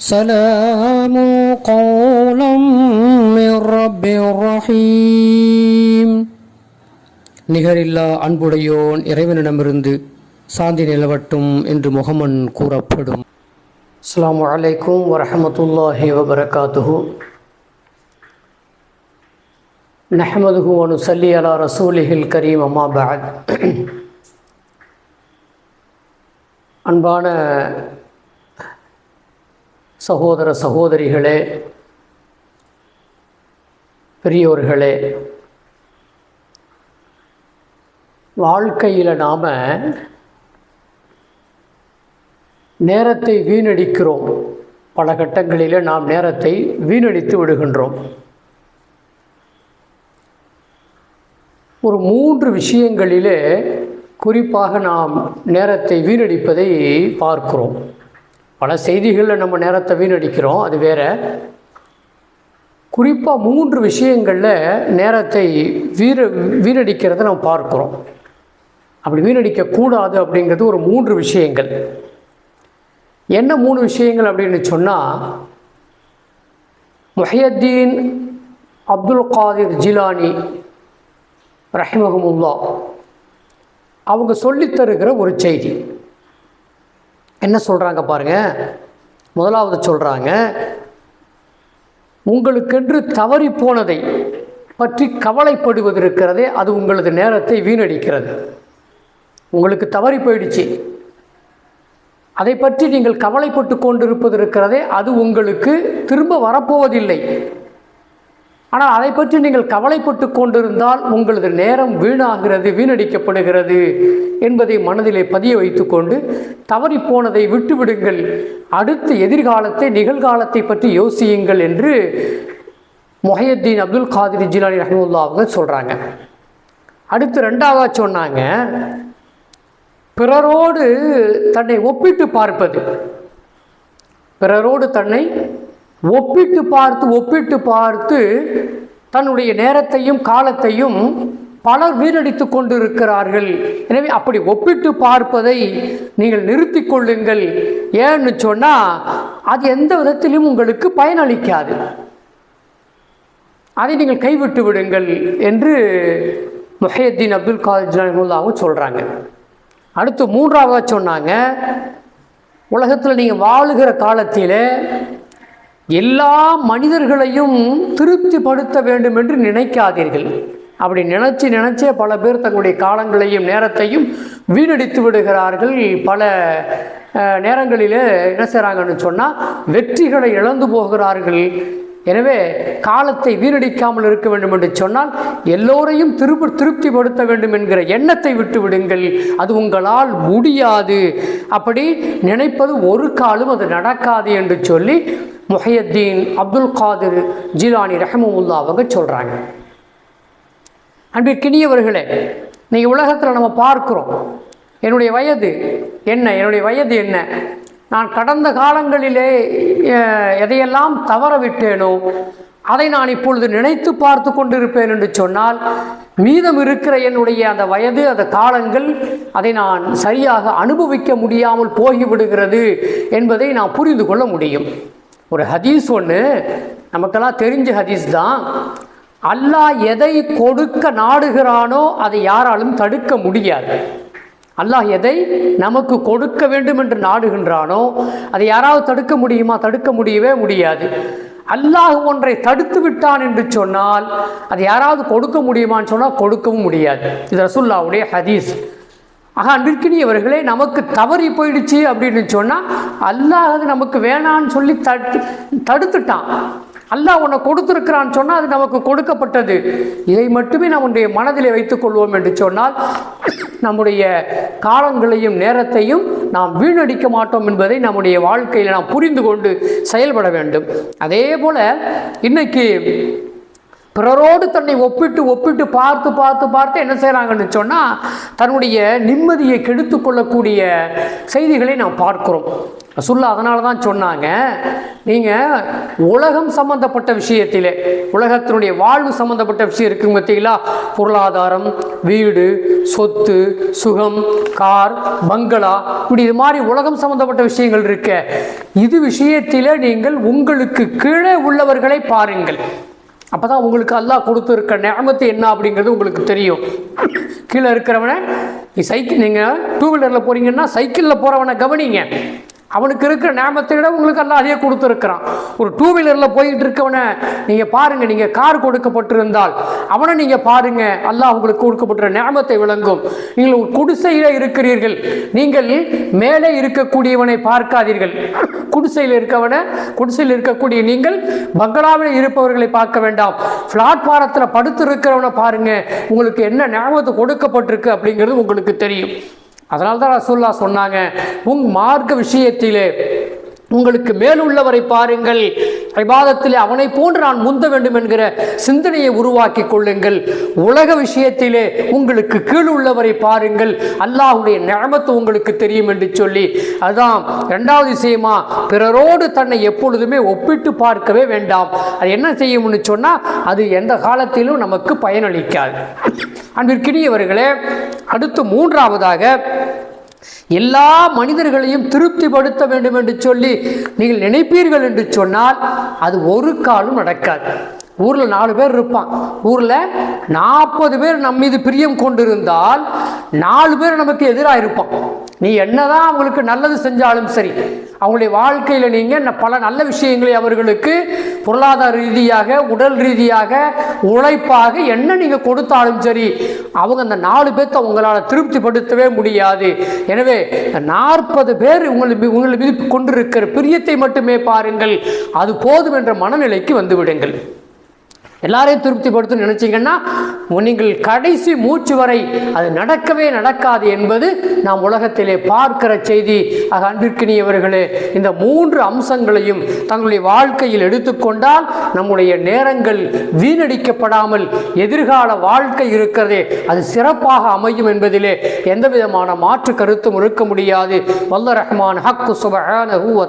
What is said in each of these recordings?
سلام قولا من رب رحيم நிகரில்லா அன்புடையோன் இறைவனிடமிருந்து சாந்தி நிலவட்டும் என்று முகமன் கூறப்படும் அஸ்ஸலாமு அலைக்கும் வரஹமத்துல்லாஹி வபரகாத்துஹு நஹமதுஹு வனுசல்லி அலா ரசூலிஹில் கரீம் அம்மா பஅத் அன்பான சகோதர சகோதரிகளே பெரியோர்களே வாழ்க்கையில் நாம் நேரத்தை வீணடிக்கிறோம். பல கட்டங்களில் நாம் நேரத்தை வீணடித்து விடுகின்றோம். ஒரு மூன்று விஷயங்களிலே குறிப்பாக நாம் நேரத்தை வீணடிப்பதை பார்க்கிறோம். பல செய்திகளில் நம்ம நேரத்தை வீணடிக்கிறோம். அது வேற. குறிப்பாக மூன்று விஷயங்களில் நேரத்தை வீர வீணடிக்கிறத நம்ம பார்க்குறோம். அப்படி வீணடிக்கக்கூடாது அப்படிங்கிறது ஒரு மூன்று விஷயங்கள். என்ன மூணு விஷயங்கள் அப்படின்னு சொன்னால் முஹியத்தீன் அப்துல் காதிர் ஜிலானி ரஹிமஹமுல்லா அவங்க சொல்லித் தருகிற ஒரு செய்தி. என்ன சொல்கிறாங்க பாருங்கள் முதலாவது சொல்கிறாங்க உங்களுக்கென்று தவறி போனதை பற்றி கவலைப்படுவது இருக்கிறதே அது உங்களது நேரத்தை வீணடிக்கிறது. உங்களுக்கு தவறி போயிடுச்சு. அதை பற்றி நீங்கள் கவலைப்பட்டு கொண்டிருப்பது இருக்கிறதே அது உங்களுக்கு திரும்ப வரப்போவதில்லை. ஆனால் அதை பற்றி நீங்கள் கவலைப்பட்டு கொண்டிருந்தால் உங்களது நேரம் வீணாகிறது வீணடிக்கப்படுகிறது என்பதை மனதிலே பதிய வைத்துக்கொண்டு தவறி போனதை விட்டுவிடுங்கள். அடுத்த எதிர்காலத்தை நிகழ்காலத்தை பற்றி யோசியுங்கள் என்று மொஹையத்தீன் அப்துல் காதிர் ஜிலானி ரஹமுல்லா அவங்க சொல்கிறாங்க அடுத்து ரெண்டாவது சொன்னாங்க பிறரோடு தன்னை ஒப்பிட்டு பார்ப்பது. பிறரோடு தன்னை ஒப்பிட்டு பார்த்து ஒப்பிட்டு பார்த்து தன்னுடைய நேரத்தையும் காலத்தையும் பலர் வீணடித்து கொண்டிருக்கிறார்கள். எனவே அப்படி ஒப்பிட்டு பார்ப்பதை நீங்கள் நிறுத்தி கொள்ளுங்கள். ஏன்னு சொன்னால் அது எந்த விதத்திலும் உங்களுக்கு பயனளிக்காது. அதை நீங்கள் கைவிட்டு விடுங்கள் என்று முஹையத்தீன் அப்துல் காதர் ஜிலாமுல்லாவும் சொல்கிறாங்க அடுத்து மூன்றாவது சொன்னாங்க உலகத்தில் நீங்கள் வாழுகிற காலத்தில் எல்லா மனிதர்களையும் திருப்திப்படுத்த வேண்டும் என்று நினைக்காதீர்கள். அப்படி நினச்சி நினச்சே பல பேர் தங்களுடைய காலங்களையும் நேரத்தையும் வீணடித்து விடுகிறார்கள். பல நேரங்களில் என்ன செய்கிறாங்கன்னு சொன்னால் வெற்றிகளை இழந்து போகிறார்கள். எனவே காலத்தை வீணடிக்காமல் இருக்க வேண்டும் என்று சொன்னால் எல்லோரையும் திருப்பி திருப்திப்படுத்த வேண்டும் என்கிற எண்ணத்தை விட்டு விடுங்கள். அது உங்களால் முடியாது. அப்படி நினைப்பது ஒரு காலும் அது நடக்காது என்று சொல்லி முஹையத்தீன் அப்துல் காதிர் ஜிலானி ரஹமுல்லா அவங்க சொல்கிறாங்க அன்பிற்கினியவர்களே நீங்கள் உலகத்தில் நம்ம பார்க்குறோம். என்னுடைய வயது என்ன? என்னுடைய வயது என்ன? நான் கடந்த காலங்களிலே எதையெல்லாம் தவற விட்டேனோ அதை நான் இப்பொழுது நினைத்து பார்த்து கொண்டிருப்பேன் என்று சொன்னால் மீதம் இருக்கிற என்னுடைய அந்த வயது அந்த காலங்கள் அதை நான் சரியாக அனுபவிக்க முடியாமல் போகிவிடுகிறது என்பதை நான் புரிந்து கொள்ள முடியும். ஒரு ஹதீஸ் ஒன்று நமக்கெல்லாம் தெரிஞ்ச ஹதீஸ் தான். அல்லாஹ் எதை கொடுக்க நாடுகிறானோ அதை யாராலும் தடுக்க முடியாது. அல்லாஹ் எதை நமக்கு கொடுக்க வேண்டும் என்று நாடுகின்றானோ அதை யாராவது தடுக்க முடியுமா? தடுக்க முடியவே முடியாது. அல்லாஹ் ஒன்றை தடுத்து விட்டான் என்று சொன்னால் அதை யாராவது கொடுக்க முடியுமான்னு சொன்னால் கொடுக்கவும் முடியாது. இது ரசுல்லாவுடைய ஹதீஸ். ஆக அன்பிற்கினியவர்களே நமக்கு தவறி போயிடுச்சு அப்படின்னு சொன்னால் அல்லாஹ் அது நமக்கு வேணான்னு சொல்லி தடு தடுத்துட்டான். அல்லாஹ் உன்னை கொடுத்துருக்கிறான்னு சொன்னால் அது நமக்கு கொடுக்கப்பட்டது. இதை மட்டுமே நம்முடைய மனதில் வைத்துக் கொள்வோம் என்று சொன்னால் நம்முடைய காலங்களையும் நேரத்தையும் நாம் வீணடிக்க மாட்டோம் என்பதை நம்முடைய வாழ்க்கையில் நாம் புரிந்து கொண்டு செயல்பட வேண்டும். அதே போல் இன்னைக்கு பிறரோடு தன்னை ஒப்பிட்டு ஒப்பிட்டு பார்த்து பார்த்து பார்த்து என்ன செய்கிறாங்கன்னு சொன்னால் தன்னுடைய நிம்மதியை கெடுத்து கொள்ளக்கூடிய செய்திகளை நாம் பார்க்குறோம். ரசுல்லா அதனால தான் சொன்னாங்க நீங்கள் உலகம் சம்பந்தப்பட்ட விஷயத்திலே உலகத்தினுடைய வாழ்வு சம்பந்தப்பட்ட விஷயம் இருக்குங்க பார்த்தீங்களா? பொருளாதாரம் வீடு சொத்து சுகம் கார் பங்களா இப்படி இது மாதிரி உலகம் சம்பந்தப்பட்ட விஷயங்கள் இருக்க. இது விஷயத்தில் நீங்கள் உங்களுக்கு கீழே உள்ளவர்களை பாருங்கள். அப்பதான் உங்களுக்கு அல்லாஹ் கொடுத்துருக்க நேமத்து என்ன அப்படிங்கிறது உங்களுக்கு தெரியும். கீழே இருக்கிறவனை நீ சைக்கிள் நீங்கள் டூ வீலரில் போகிறீங்கன்னா சைக்கிளில் போகிறவனை கவனிங்க. அவனுக்கு இருக்கிற நியமத்தை விட உங்களுக்கு எல்லாம் அதே கொடுத்துருக்கிறான். ஒரு டூ வீலரில் போயிட்டு இருக்கவனை நீங்கள் பாருங்கள் நீங்கள் கார் கொடுக்கப்பட்டிருந்தால் அவனை நீங்கள் பாருங்கள் அல்லாஹ் உங்களுக்கு கொடுக்கப்பட்ட நேமத்தை விளங்கும். நீங்கள் ஒரு குடிசையில் இருக்கிறீர்கள் நீங்கள் மேலே இருக்கக்கூடியவனை பார்க்காதீர்கள். குடிசையில் இருக்கவனை குடிசையில் இருக்கக்கூடிய நீங்கள் பங்களாவில் இருப்பவர்களை பார்க்க வேண்டாம். பிளாட்பாரத்தில் படுத்து இருக்கிறவனை பாருங்கள் உங்களுக்கு என்ன ஞாபகத்தை கொடுக்கப்பட்டிருக்கு அப்படிங்கிறது உங்களுக்கு தெரியும். அதனால தான் ரசூல்லா சொன்னாங்க உங் மார்க்க விஷயத்திலே உங்களுக்கு மேலுள்ளவரை பாருங்கள். விவாதத்திலே அவனை போன்று நான் முந்த வேண்டும் என்கிற சிந்தனையை உருவாக்கி கொள்ளுங்கள். உலக விஷயத்திலே உங்களுக்கு கீழ் உள்ளவரை பாருங்கள். அல்லாஹுடைய நியமத்து உங்களுக்கு தெரியும் என்று சொல்லி அதுதான் இரண்டாவது விஷயமா பிறரோடு தன்னை எப்பொழுதுமே ஒப்பிட்டு பார்க்கவே வேண்டாம். அது என்ன செய்யும்னு சொன்னால் அது எந்த காலத்திலும் நமக்கு பயனளிக்காது. அன்பிற்கினியவர்களே அடுத்து மூன்றாவதாக எல்லா மனிதர்களையும் திருப்திப்படுத்த வேண்டும் என்று சொல்லி நீங்கள் நினைப்பீர்கள் என்று சொன்னால் அது ஒரு காலம் நடக்காது. ஊரில் நாலு பேர் இருப்பான். ஊரில் நாற்பது பேர் நம் மீது பிரியம் கொண்டிருந்தால் நாலு பேர் நமக்கு எதிராக இருப்பான் நீ என்னதான் அவங்களுக்கு நல்லது செஞ்சாலும் சரி அவங்களுடைய வாழ்க்கையில் நீங்கள் பல நல்ல விஷயங்களை அவர்களுக்கு பொருளாதார ரீதியாக உடல் ரீதியாக உழைப்பாக என்ன நீங்கள் கொடுத்தாலும் சரி அவங்க அந்த நாலு பேர்த்த உங்களால் திருப்திப்படுத்தவே முடியாது. எனவே நாற்பது பேர் உங்களை உங்களை மீது கொண்டிருக்கிற பிரியத்தை மட்டுமே பாருங்கள். அது போதும் என்ற மனநிலைக்கு வந்து விடுங்கள். எல்லாரையும் திருப்திப்படுத்தணும்னு நினச்சிங்கன்னா நீங்கள் கடைசி மூச்சு வரை அது நடக்கவே நடக்காது என்பது நாம் உலகத்திலே பார்க்கிற செய்தி. ஆக அன்பிற்கினியவர்களே இந்த மூன்று அம்சங்களையும் தங்களுடைய வாழ்க்கையில் எடுத்துக்கொண்டால் நம்முடைய நேரங்கள் வீணடிக்கப்படாமல் எதிர்கால வாழ்க்கை இருக்கிறதே. அது சிறப்பாக அமையும் என்பதிலே எந்த விதமான மாற்று கருத்தும் இருக்க முடியாது. வல்ல ரஹ்மான் ஹக்கு சுபஹானஹு வ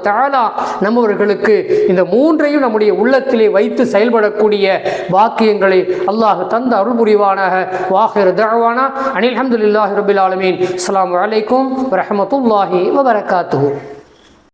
நம்மவர்களுக்கு இந்த மூன்றையும் நம்முடைய உள்ளத்திலே வைத்து செயல்படக்கூடிய வாக்கியங்களை அல்லாஹ் தந்த அருள்புரிய புரிவானாக வாஹிர் தஅவானா அனில் ஹம்துலில்லாஹி ரபில் ஆலமீன் அஸ்ஸலாமு அலைக்கும் வரஹ்மத்துல்லாஹி வபரகாத்துஹு